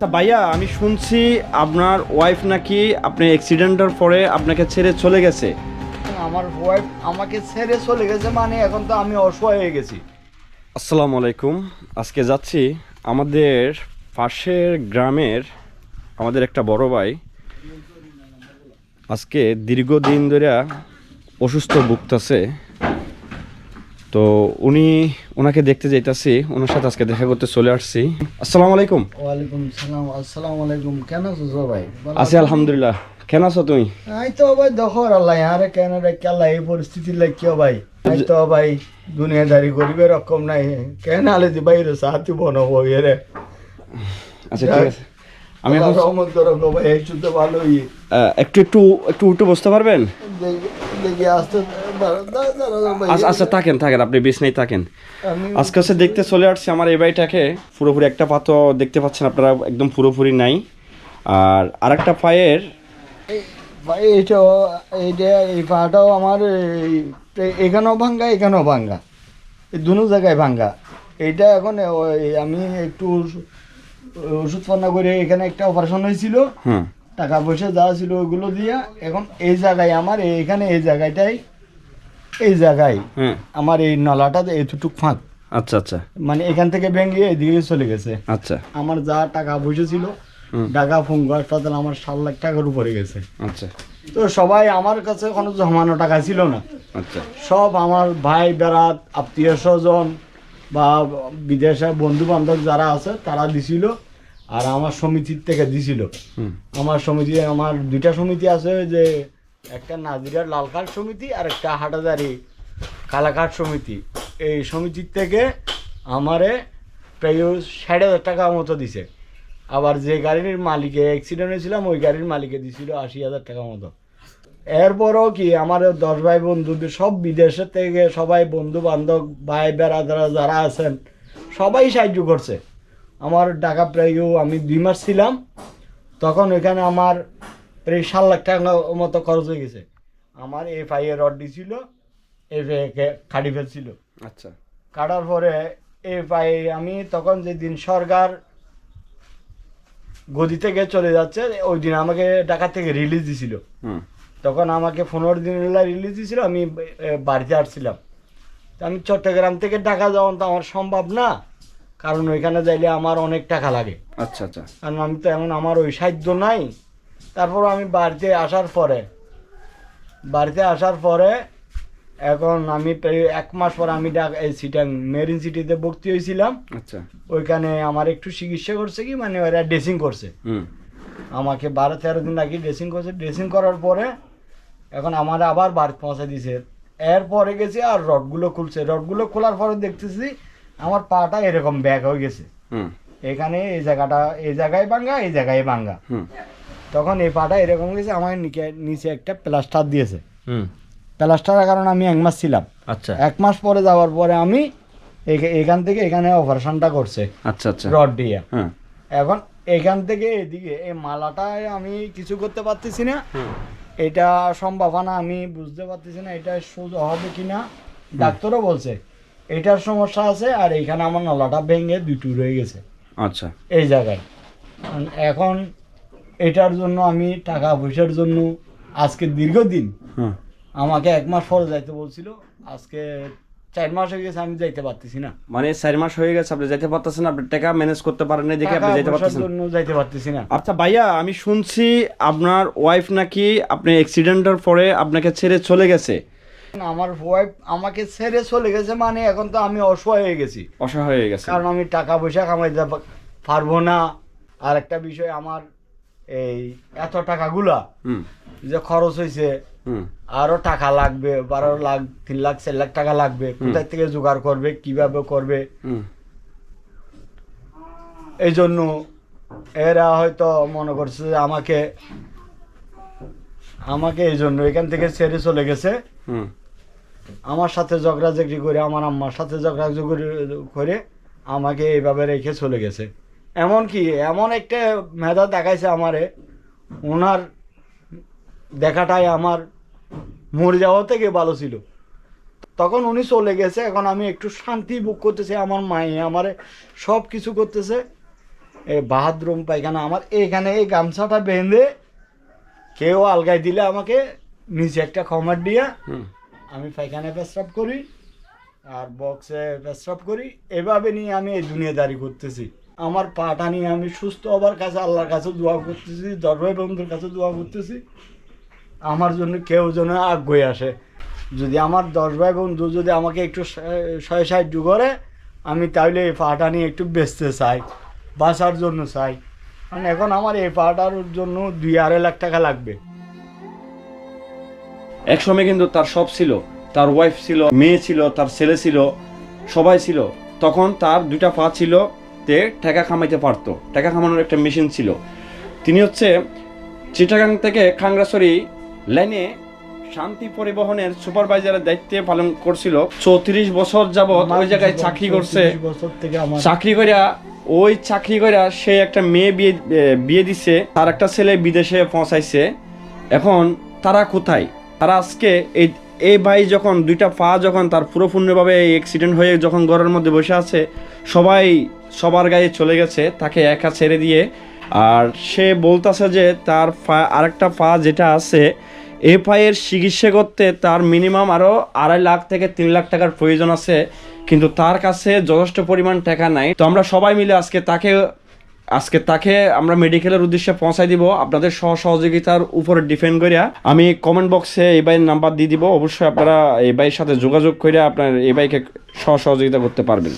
তা ভাইয়া আমি শুনছি আপনার ওয়াইফ নাকি আপনি অ্যাক্সিডেন্টের পরে আপনাকে ছেড়ে চলে গেছে। আমার ওয়াইফ আমাকে ছেড়ে চলে গেছে মানে এখন তো আমি অসহায় হয়ে গেছি। আসসালামু আলাইকুম। আজকে যাচ্ছি আমাদের পাশের গ্রামের আমাদের একটা বড় ভাই। আজকে দীর্ঘদিন ধরে অসুস্থ ভুগতেছে। তো উনি ওনাকে দেখতে যাইতাছি ওনার সাথে আজকে দেখা করতে চলে আসছি। আসসালামু আলাইকুম। ওয়ালাইকুম সালাম আসসালামু আলাইকুম। কেন আছো ভাই আছি আলহামদুলিল্লাহ। কেন আছো তুমি? আই তো ভাই দেখো আল্লাহ আরে কেন রে কেলা এই পরিস্থিতি লাগিও ভাই? আই তো ভাই দুনিয়াদারি করিবে রকম নাই। কেন আলে দি বাইরে সাথী বনো হই রে? আচ্ছা ঠিক আছে। আমি এখন রহমত করো গো ভাই এই ভালোই। একটু একটু একটু উল্টো বসতে পারবেন? দেখি আসতে ভাই। আচ্ছা আচ্ছা থাকেন থাকেন আপনি বিছনাই থাকেন। আজকে হচ্ছে দেখতে চলে আসছি আমার এই বাড়িটাকে পুরোপুরি একটা পা তো দেখতে পাচ্ছেন আপনারা একদম পুরোপুরি নাই। আর আরেকটা পায়ের ভাই এইটা এইটা এই পাটাও আমার এখানেও ভাঙ্গা এখানেও ভাঙ্গা। এই দুনো জায়গায় ভাঙ্গা। এইটা এখন আমি একটু ওষু- ওষুধ পান্না করে এখানে একটা অপারেশন হয়েছিল। টাকা পয়সা যা ছিল ওইগুলো দিয়া এখন এই জায়গায় আমার এখানে এই জায়গাটাই এই জায়গায় হ্যাঁ। আমার এই নলাটা এতটুক ফাঁক। আচ্ছা আচ্ছা। মানে এখান থেকে ভেঙে এদিকে চলে গেছে। আচ্ছা। আমার যা টাকা পয়সা ছিল। ঢাকা ফুঙ্গা হাসপাতাল আমার সাত লাখ টাকার উপরে গেছে। আচ্ছা। তো সবাই আমার কাছে কোনো জমানো টাকা ছিল না। আচ্ছা। সব আমার ভাই বেড়াত আত্মীয় স্বজন বা বিদেশে বন্ধু বান্ধব যারা আছে তারা দিছিল আর আমার সমিতির থেকে দিছিল। আমার সমিতি আমার দুইটা সমিতি আছে যে একটা নাজিরার লাল কার্ড সমিতি আর একটা হাটাদারি কালাকাট সমিতি। এই সমিতির থেকে আমারে প্রায় ষাট হাজার টাকা মতো দিছে। আবার যে গাড়ির মালিকে অ্যাক্সিডেন্ট হয়েছিলাম, ওই গাড়ির মালিকে দিছিল আশি হাজার টাকা মতো। এরপরও কি আমার দশ ভাই বন্ধু সব বিদেশের থেকে সবাই বন্ধু বান্ধব, ভাই বেড়াদারা যারা আছেন, সবাই সাহায্য করছে। আমার টাকা প্রায় আমি দুই মাস ছিলাম। তখন ওইখানে আমার প্রায় সাত লাখ টাকা মতো খরচ হয়ে গেছে। আমার এফ এই ফাইয়ে রড দিছিল এই ফাইয়ে খাটি ফেলছিল। আচ্ছা। কাটার পরে এই পায়ে আমি তখন যেদিন সরকার গদি থেকে চলে যাচ্ছে ওই দিন আমাকে ঢাকা থেকে রিলিজ দিছিল। হুম। তখন আমাকে পনেরো দিন রিলিজ দিছিল আমি বাড়িতে আসছিলাম। তো আমি চট্টগ্রাম থেকে ঢাকা যাওয়া তো আমার সম্ভব না কারণ ওইখানে যাইলে আমার অনেক টাকা লাগে। আচ্ছা আচ্ছা। কারণ আমি তো এমন আমার ওই সাহায্য নাই। তারপর আমি বাড়িতে আসার পরে বাড়িতে আসার পরে এখন আমি প্রায় এক মাস পর আমি এই সিটাং মেরিন সিটিতে ভর্তি হয়েছিলাম। আচ্ছা। ওইখানে আমার একটু চিকিৎসা করছে কি মানে ওরা ড্রেসিং করছে। হুম। আমাকে বারো তেরো দিন আগে ড্রেসিং করছে। ড্রেসিং করার পরে এখন আমার আবার বাড়ি পৌঁছে দিছে। এরপরে গেছি আর রডগুলো খুলছে। রডগুলো খোলার পরে দেখতেছি আমার পাটা এরকম ব্যাক হয়ে গেছে। হুম। এখানে এই জায়গাটা এই জায়গায় ভাঙ্গা এই জায়গায় ভাঙ্গা। হুম। তখন এই পাটা এরকম গেছে আমার নিচে নিচে একটা প্লাস্টার দিয়েছে। হুম। প্লাস্টারের কারণে আমি এক মাস ছিলাম। আচ্ছা। এক মাস পরে যাওয়ার পরে আমি এখা- এখান থেকে এখানে অপারেশনটা করছে। আচ্ছা আচ্ছা। রড দিয়ে। হ্যাঁ। এখন এখান থেকে এদিকে এই মালাটায় আমি কিছু করতে পারতেছি না। এটা সম্ভাবনা আমি বুঝতে পারতেছি না এটা সোজা হবে কি না ডাক্তারও বলছে এটার সমস্যা আছে আর এইখানে আমার নলাটা ভেঙে দুটো রয়ে গেছে। আচ্ছা। এই জায়গায়। এখন এটার জন্য আমি টাকা পয়সার জন্য আজকে দীর্ঘদিন হুম আমাকে এক মাস পরে যাইতে বলছিল। আজকে চার মাস হয়ে গেছে আমি যাইতে পারতেছি না। মানে চার মাস হয়ে গেছে আপনি যেতে পারতেছেন না, আপনি টাকা ম্যানেজ করতে পারেন না দেখে আপনি যেতে পারতেছেন। না। জন্য যাইতে পারতেছি না। আচ্ছা ভাইয়া আমি শুনছি আপনার ওয়াইফ নাকি আপনি অ্যাক্সিডেন্টের পরে আপনাকে ছেড়ে চলে গেছে। আমার ওয়াইফ আমাকে ছেড়ে চলে গেছে মানে এখন তো আমি অসহায় হয়ে গেছি। অসহায় হয়ে গেছে। কারণ আমি টাকা পয়সা কামাইতে পারব না। আর একটা বিষয় আমার এই এত টাকাগুলা যে খরচ হয়েছে আরও টাকা লাগবে বারো লাখ তিন লাখ চার লাখ টাকা লাগবে। কোথায় থেকে জোগাড় করবে কীভাবে করবে? এই জন্য এরা হয়তো মনে করছে যে আমাকে আমাকে এই জন্য এখান থেকে ছেড়ে চলে গেছে। হুম। আমার সাথে ঝগড়াঝগড়ি করে আমার আম্মার সাথে ঝগড়াঝগড়ি করে আমাকে এইভাবে রেখে চলে গেছে। এমন কি এমন একটা মেধা দেখাইছে আমারে ওনার দেখাটাই আমার মরে যাওয়া থেকে ভালো ছিল। তখন উনি চলে গেছে এখন আমি একটু শান্তি বুক করতেছি আমার মায়ে আমারে সব কিছু করতেছে এই বাহাদ্রুম পায়খানা আমার এখানে এই গামছাটা বেঁধে কেউ আলগাই দিলে আমাকে নিচে একটা খমার দিয়া আমি পায়খানায় পেশাব করি আর বক্সে পেশাব করি। এভাবে নিয়ে আমি এই দুনিয়া দুনিয়াদারি করতেছি। আমার পাটা নিয়ে আমি সুস্থ হবার কাছে আল্লাহর কাছে দোয়া করতেছি দরবাই বন্ধুর কাছে দোয়া করতেছি। আমার জন্য কেউ যেন আগ্রহী আসে। যদি আমার দশ ভাই বন্ধু যদি আমাকে একটু সহায় সাহায্য করে, আমি তাহলে এই পাটা নিয়ে একটু বেচতে চাই, বাঁচার জন্য চাই। কারণ এখন আমার এই পাটার জন্য দুই আড়াই লাখ টাকা লাগবে। এক সময় কিন্তু তার সব ছিল। তার ওয়াইফ ছিল, মেয়ে ছিল, তার ছেলে ছিল, সবাই ছিল। তখন তার দুইটা পা ছিল। তে টাকা কামাইতে পারতো। টাকা কামানোর একটা মেশিন ছিল। তিনি হচ্ছে চিটাগাং থেকে খাংরাসরি লাইনে শান্তি পরিবহনের সুপারভাইজারের দায়িত্বে পালন করছিল। চৌত্রিশ বছর যাবৎ ওই জায়গায় চাকরি করছে। 34 বছর থেকে আমার চাকরি করিয়া ওই চাকরি করিয়া সে একটা মেয়ে বিয়ে বিয়ে দিছে। তার একটা ছেলে বিদেশে পৌঁছাইছে। এখন তারা কোথায়? তারা আজকে এই এই ভাই যখন দুইটা পা যখন তার পুরোপূর্ণভাবে এই অ্যাক্সিডেন্ট হয়ে যখন ঘরের মধ্যে বসে আছে সবাই সবার গায়ে চলে গেছে, তাকে একা ছেড়ে দিয়ে। আর সে বলতেছে যে তার পা আরেকটা পা যেটা আছে এ পায়ের চিকিৎসা করতে তার মিনিমাম আরও আড়াই লাখ থেকে তিন লাখ টাকার প্রয়োজন আছে, কিন্তু তার কাছে যথেষ্ট পরিমাণ টাকা নাই। তো আমরা সবাই মিলে আজকে তাকে আজকে তাকে আমরা মেডিকেলের উদ্দেশ্যে পৌঁছাই দিব, আপনাদের সহ সহযোগিতার উপরে ডিপেন্ড করিয়া। আমি কমেন্ট বক্সে এই ভাইয়ের নাম্বার দিয়ে দিব, অবশ্যই আপনারা এই ভাইয়ের সাথে যোগাযোগ করে আপনার এই ভাইকে সহ সহযোগিতা করতে পারবেন।